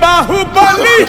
Bahubali!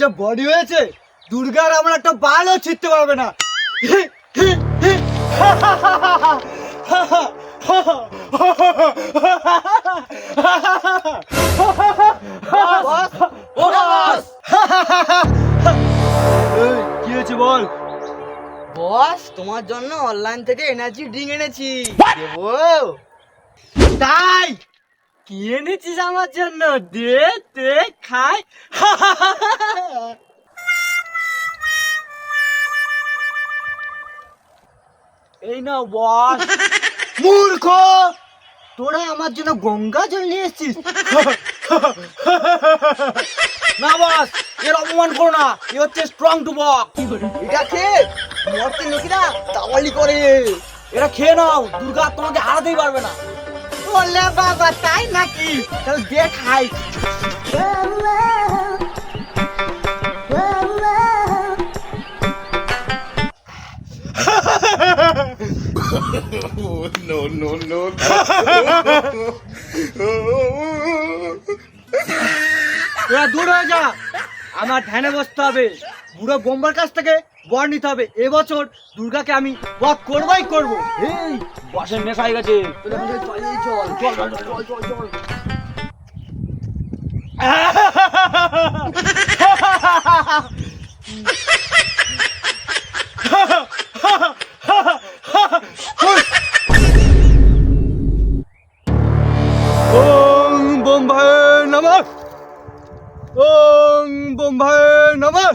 যা body হয়েছে দুর্গার আমার একটা বালও ছিটতে পারবে না। কি হয়েছে বল? বস তোমার জন্য অনলাইন থেকে এনার্জি ড্রিঙ্ক এনেছি। তাই। কি এনেছিস আমার জন্য দে দে খাই এই না বস মূর্খ তোরা আমার জন্য গঙ্গা জল নিয়ে এসছিস না বস এর অপমান করো না এ হচ্ছে স্ট্রং টু বক এটা খেয়ে মরতে নাকি না তাওয়ালি করে এরা খেয়ে নাও দুর্গা তোমাকে হারাতেই পারবে না তাই নাকি? তাহলে দে খাই no no no দূর হয়ে যা। আমার ধ্যানে বসতে হবে। বুড়ো বোম্বার কাছ থেকে বর নিতে হবে। এবছর দুর্গাকে আমি বধ করবাই করব। এই বসের নেশা হয়ে গেছে। তোরা এখন থেকে চল, চল চল চল চল চল চল। চল বোম্বাই নমঃ। ওং বোম্বাই নমঃ।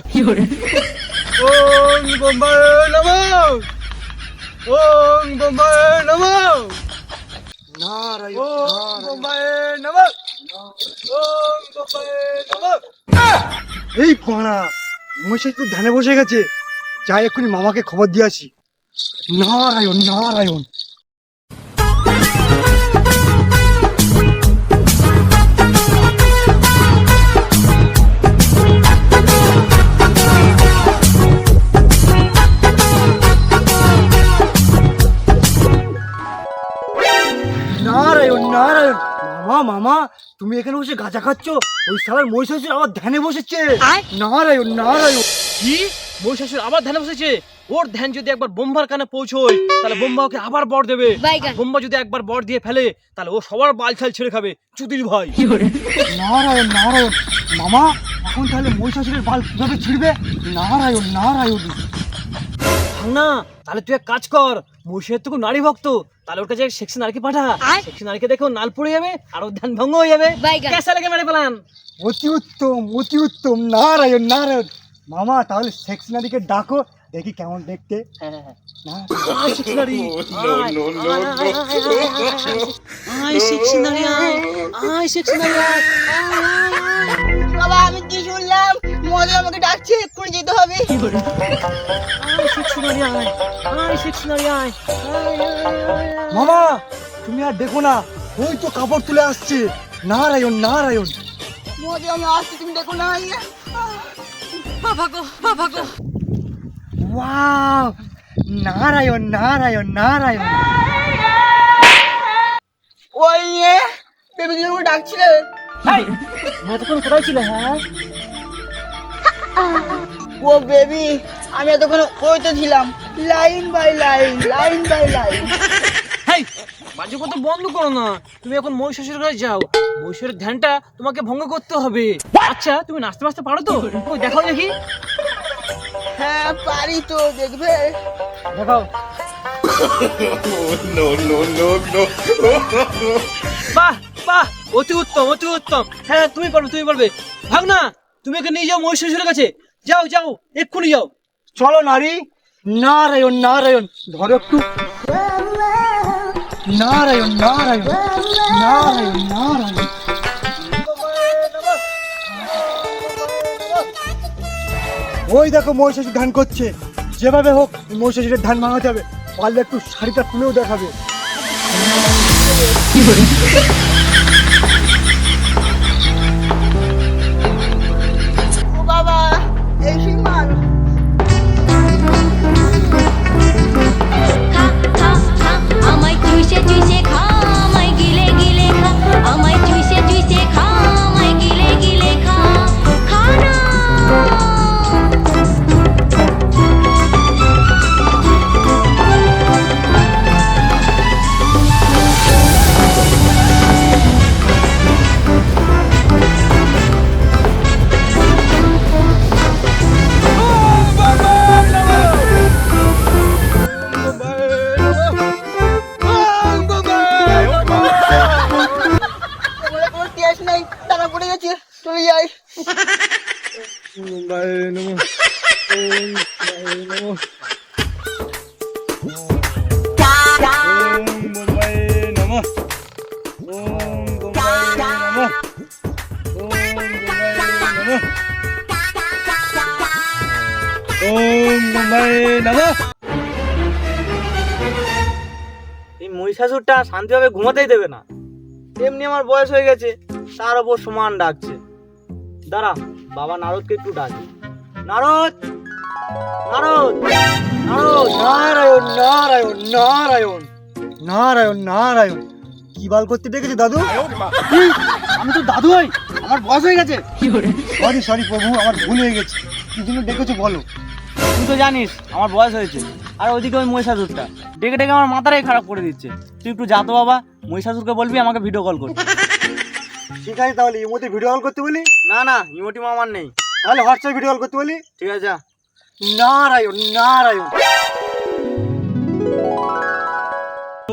ওং বোম্বাই নমঃ। ওং বোম্বাই নমঃ। নারায়ণ ওং বোম্বাই নমঃ। ওং বোম্বাই নমঃ। এই পাড়া মশাই তো ধানে বসে গেছে। যাই এক্ষুনি মামাকে খবর দিয়ে আসি। নারায়ণ নারায়ণ। মামা মামা তুমি এখানে বসে গাঁজা খাচ্ছ? ওই শালার মহিষাসুর আমার ধ্যানে বসেছে। নারায়ণ নারায়ণ। কি? মহিষাসুর আবার ধ্যানে বসেছে? ওর ধ্যান যদি একবার বোম্বার কানে পৌঁছয় তাহলে বোম্বা ওকে আবার বর দেবে। বোম্বা যদি একবার বর দিয়ে ফেলে তাহলে ও সবার বাল ছাল ছেড়ে খাবে। চুদির ভাই। নারায়ণ নারায়ণ। মামা এখন তাহলে মহিষাসুরের বাল কীভাবে ছিড়বে? নারায়ণ নারায়ণ। না তাহলে তুই এক কাজ কর। মহিষের তো খুব নারী ভক্ত তাহলে ওর কাছে পাঠা? দেখে নাল পড়ে যাবে আর ধ্যান ভঙ্গ হয়ে যাবে। কেসা লেগে মেরে পেলাম অতি উত্তম অতি উত্তম নারায়ণ নারায়ণ। মামা তাহলে সেক্স নারীকে ডাকো দেখি কেমন দেখতে। আয়, আয়। বাবা আমি কি শুনলাম? মদে আমাকে ডাকছে এক্ষুনি যেতে হবে। সেক্সি নারী আয় আয় সেক্সি নারী আয় আয়, আয়। মামা তুমি আর দেখো না ওই তো কাপড় তুলে আসছে। নারায়ণ নারায়ণ। মদে আমি আসছি তুমি দেখো না ইয়ে। বাবা গো বাবা গো। ওয়াও নারায়ণ নারায়ণ নারায়ণ। ওই বেবি তুমি ডাকছিলে? এতক্ষণ কোথায় ছিলে হ্যাঁ? ও বেবি আমি এতক্ষণ ওই তো ছিলাম line by line line by line. বাজে কথা বন্ধ করো না। তুমি এখন মহিষাসুরের কাছে যাও। মহিষাসুরের ধ্যানটা তোমাকে ভঙ্গ করতে হবে। আচ্ছা তুমি নাচতে নাচতে পারো তো? ওই দেখাও দেখি। হ্যাঁ পারি তো দেখবে? দেখাও। no no no no বাহ বাহ অতি উত্তম অতি উত্তম। হ্যাঁ তুমি পারবে তুমি পারবে। ভাগ না তুমি একে নিয়ে যাও মহিষাসুরের কাছে। যাও যাও, এক্ষুনি যাও। চলো নারী। নারায়ণ নারায়ণ, ধরো একটু। নারায়ণ নারায়ণ নারায়ণ নারায়ণ। ওই দেখো মহিষাসুর ধান করছে। যেভাবে হোক মহিষাসুরের ধান ভাঙাতে হবে। পারলে একটু শাড়িটা তুলেও দেখাবে। ও you এই মহিষাসুরটা শান্তিভাবে ঘুমাতেই দেবে না। এমনি আমার বয়স হয়ে গেছে তার ওপর সমান ডাকছে। দাঁড়া বাবা নারদকে একটু ডাকি। নারদ! নারদ! নারদ! নারায়ণ নারায়ণ নারায়ণ! নারায়ণ নারায়ণ! কি বাল করতে ডেকেছে দাদু? আমি তো দাদু হই আমার বয়স হয়ে গেছে। সরি সরি প্রভু আমার ভুল হয়ে গেছে। কি জন্য ডেকেছো বলো? তুই তো জানিস আমার বয়স হয়েছে। আর ওইদিকে ওই মহিষাসুরটা। ডেকে ডেকে আমার মাথাটাই খারাপ করে দিচ্ছে। তুই একটু যা তো বাবা মহিষাসুরকে বলবি আমাকে ভিডিও কল করতে ঠিক আছে তাহলে ইমোতে ভিডিও কল করতে বলি? না না ইমোটি আমার নেই। তাহলে হোয়াটসঅ্যাপ ভিডিও কল করতে বলি? ঠিক আছে যা। নারায়ণ নারায়ণ।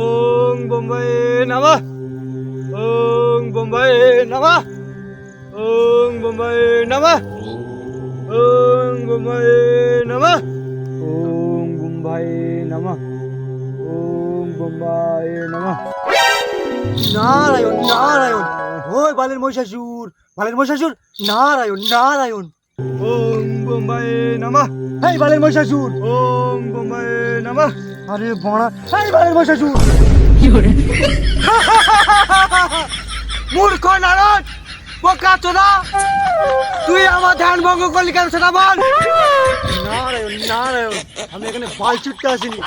ওং বোম্বাই নামা। ওং বোম্বাই নামা। ওং বোম্বাই নামা। ওং বোম্বাই নামা। ওং বোম্বাই নামা। ওং বোম্বাই নামা। নারায়ণ নারায়ণ ওই বালের মহিষাসুর বালের মহিষাসুর নারায়ণ নারায়ণ। ওম বোম্বাই নামা। এই বালের মহিষাসুর। ওম বোম্বাই নামা। আরে বড়া এই বালের মহিষাসুর। মূর্খ নারদ বোকা চোদা। তুই আমার ধ্যান ভঙ্গ করলি কেন সেটা বল। নারায়ণ নারায়ণ আমি এখানে বাল ছুটতে আসিনি।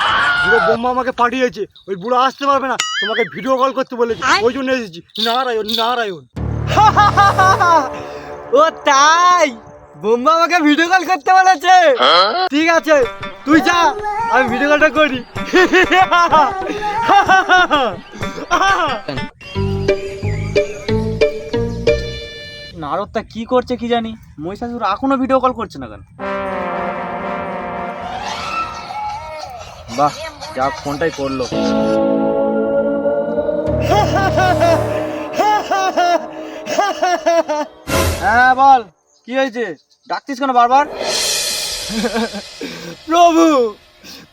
বুড়ো বোম্মা আমাকে পাঠিয়েছে ওই বুড়ো আসতে পারবে না তোমাকে ভিডিও কল করতে বলেছে ওই জন্য এসেছি। নারায়ণ নারায়ণ। ও তাই বোম্বা আমাকে ভিডিও কল করতে বলেছে। ঠিক আছে তুই যা আমি ভিডিও কলটা করি। নারদটা কি করছে কি জানি? মহিষাসুর এখনও ভিডিও কল করছে না কেন? বাহ, যা ফোনটাই করল। হ্যাঁ বল, কি হয়েছে? ডাকতিস কেন বারবার? প্রভু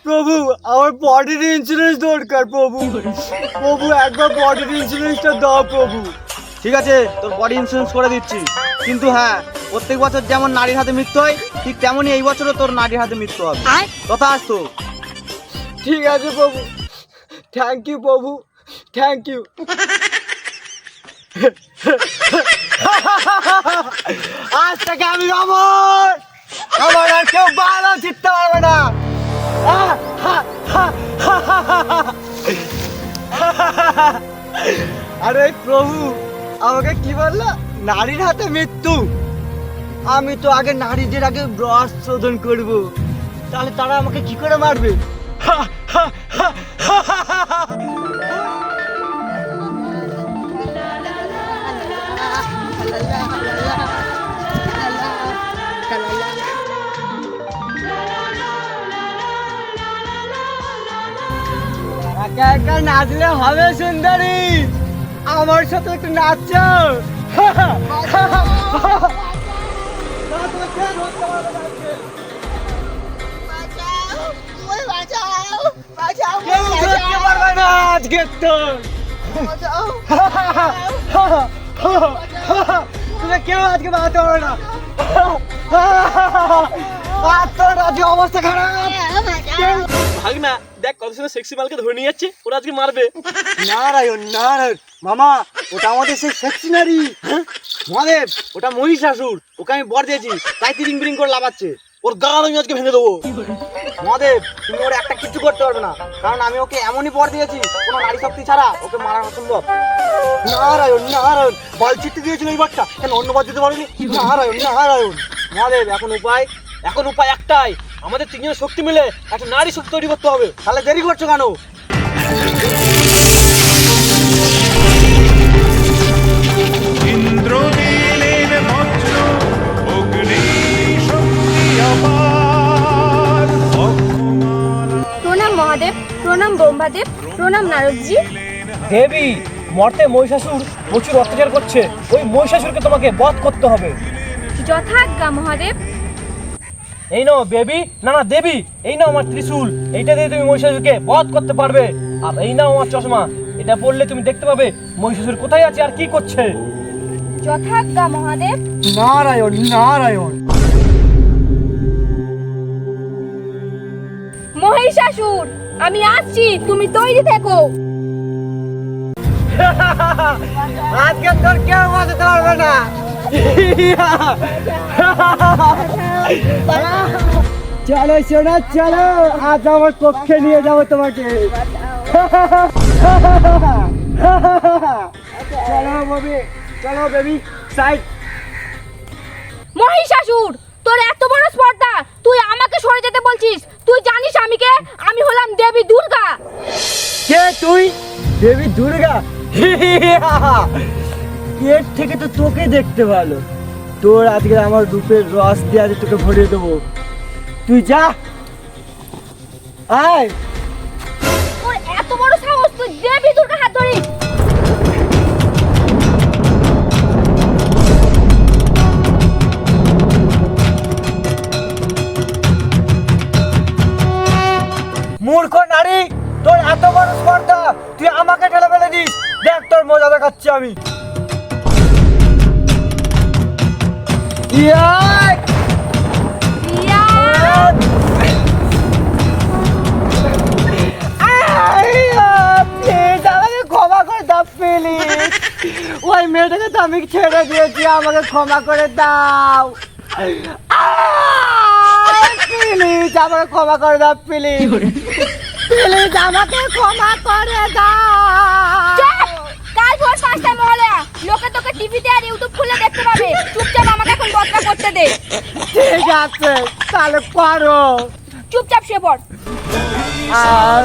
প্রভু, আমার বডির ইন্স্যুরেন্স দরকার, প্রভু। প্রভু, একবার বডির ইন্স্যুরেন্সটা দাও, প্রভু। ঠিক আছে তোর বডি ইন্স্যুরেন্স করে দিচ্ছি। কিন্তু হ্যাঁ প্রত্যেক বছর যেমন নারীর হাতে মৃত্যু হয় ঠিক তেমনই এই বছরও তোর নারীর হাতে মৃত্যু হবে। কথা আসতো ঠিক আছে প্রভু। থ্যাংক ইউ প্রভু। থ্যাংক ইউ আজ থেকে আমি অমর। আমার আর কেউ ভালো জিততে পারবে না। আরে প্রভু আমাকে কি বলল? নারীর হাতে মৃত্যু। আমি তো আগে নারীদের আগে ব্রশ শোধন করব। তাহলে তারা আমাকে কি করে মারবে। একা একা নাচলে হবে সুন্দরী। আমার সাথে একটু নাচো বাঁচাও বাঁচাও বাঁচাও কেউ ধরতে পারবে আজকে তো তুমি কেউ আজকে বাঁচাতে পারবে না। আর তোর আজকে অবস্থা খারাপ। ভাগ না দেখ কত সুন্দর সেক্সি মালকে ধরে নিয়ে যাচ্ছে, ওরা আজকে মারবে। নারায়ণ নারায়ণ, মামা, ওটা আমাদের সেই সেক্সি নারী। মহাদেব, ওটা মহিষাসুর, ওকে আমি বর দিয়েছি, তাই তিরিং বিরিং করে লাভাচ্ছে ওর গাল আমি আজকে ভেঙে দেবো। মহাদেব, তুমি ওর একটা কিছু করতে পারবে না, কারণ আমি ওকে এমনই বর দিয়েছি, কোনো নারী শক্তি ছাড়া ওকে মারা অসম্ভব। নারায়ণ নারায়ণ, বল চিটতে দিয়েছিল এই বারটা, কেন অন্য বার দিতে পারোনি? নারায়ণ নারায়ণ। মহাদেব, এখন উপায় এখন উপায় একটাই আমাদের তিনজনের শক্তি মিলে একটা নারী শক্তি তৈরি করতে হবে। তাহলে দেরি করছ কেন? প্রণাম মহাদেব প্রণাম ব্রহ্মাদেব প্রণাম নারদজি। দেবী মর্তে মহিষাসুর প্রচুর অত্যাচার করছে। ওই মহিষাসুরকে তোমাকে বধ করতে হবে। যথাজ্ঞা মহাদেব এই নাও বেবি না না দেবী এই নাও আমার ত্রিশূল এইটা দিয়ে তুমি মহিষাসুরকে বধ করতে পারবে। আর এই নাও আমার চশমা এটা পড়লে তুমি দেখতে পাবে মহিষাসুর কোথায় আছে আর কি করছে। যথাজ্ঞা মহাদেব। নারায়ণ নারায়ণ। মহিষাসুর আমি আসছি তুমি তৈরি থেকো। আজকে তোর কেউ বাঁচাতে পারবে না। চলো সোনা চলো। আজ আমার কক্ষে নিয়ে যাব তোমাকে। চলো বেবি চলো বেবি সাইড মহিষাসুর তোর এত বড় স্পর্ধা তুই আমাকে সরে যেতে বলছিস। তুই জানিস আমি কে? আমি হলাম দেবী দুর্গা। কে তুই? দেবী দুর্গা? এর থেকে তো তোকে দেখতে ভালো। তোর আজকে আমার রূপের রস দিয়ে আজ তোকে ভরিয়ে দেবো। তুই যা। আয়। তোর এত বড় সাহস তুই দেবী দুর্গা হাত ধরিস মূর্খ নারী তোর এত বড় স্পর্ধা তুই আমাকে ঠেলে ফেলে দিস। দেখ তোর মজা দেখাচ্ছি আমি। প্লিজ ওই মেয়েটাকে তো আমি ছেড়ে দিয়েছি আমাকে ক্ষমা করে দাও প্লিজ আমাকে ক্ষমা করে দাও প্লিজ প্লিজ আমাকে ক্ষমা করে দাও! কাল ভোর পাঁচটায় মহলে। লোকে তোকে টিভিতে আর ইউটিউব খুলে দেখতে পাবে। চুপচাপ আমাকে এখন বদলা করতে দে। ঠিক আছে তাহলে পারো চুপচাপ সে পড়। আর